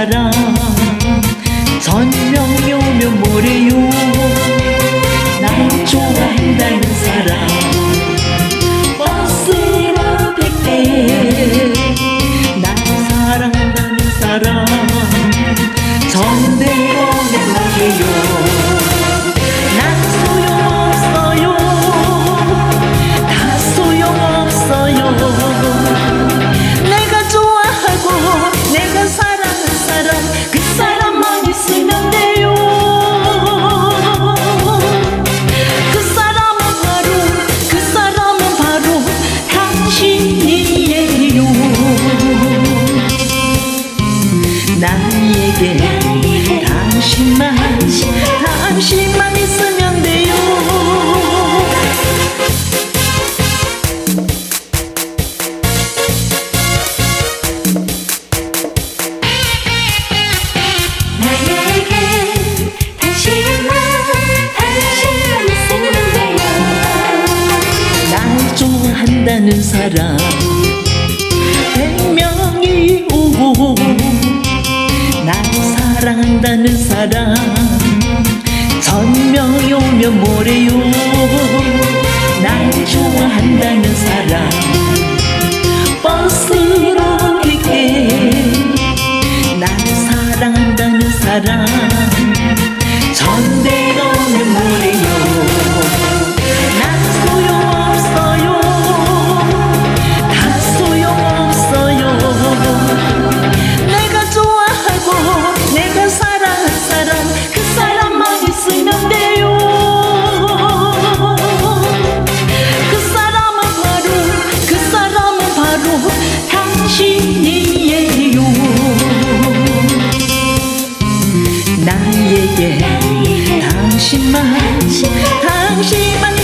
사랑. 선명요며 뭐래요. 날 좋아한다는 사람 버스로 백배 날 사랑한다는 사람 사랑한다는 사람. 백명이 오고 날 사랑한다는 사람. 천명이 오면 뭐래요? 날 좋아한다는 사람. 버스로 갈게 날 사랑한다는 사람 당신이에요. 나에게 당신만 당신만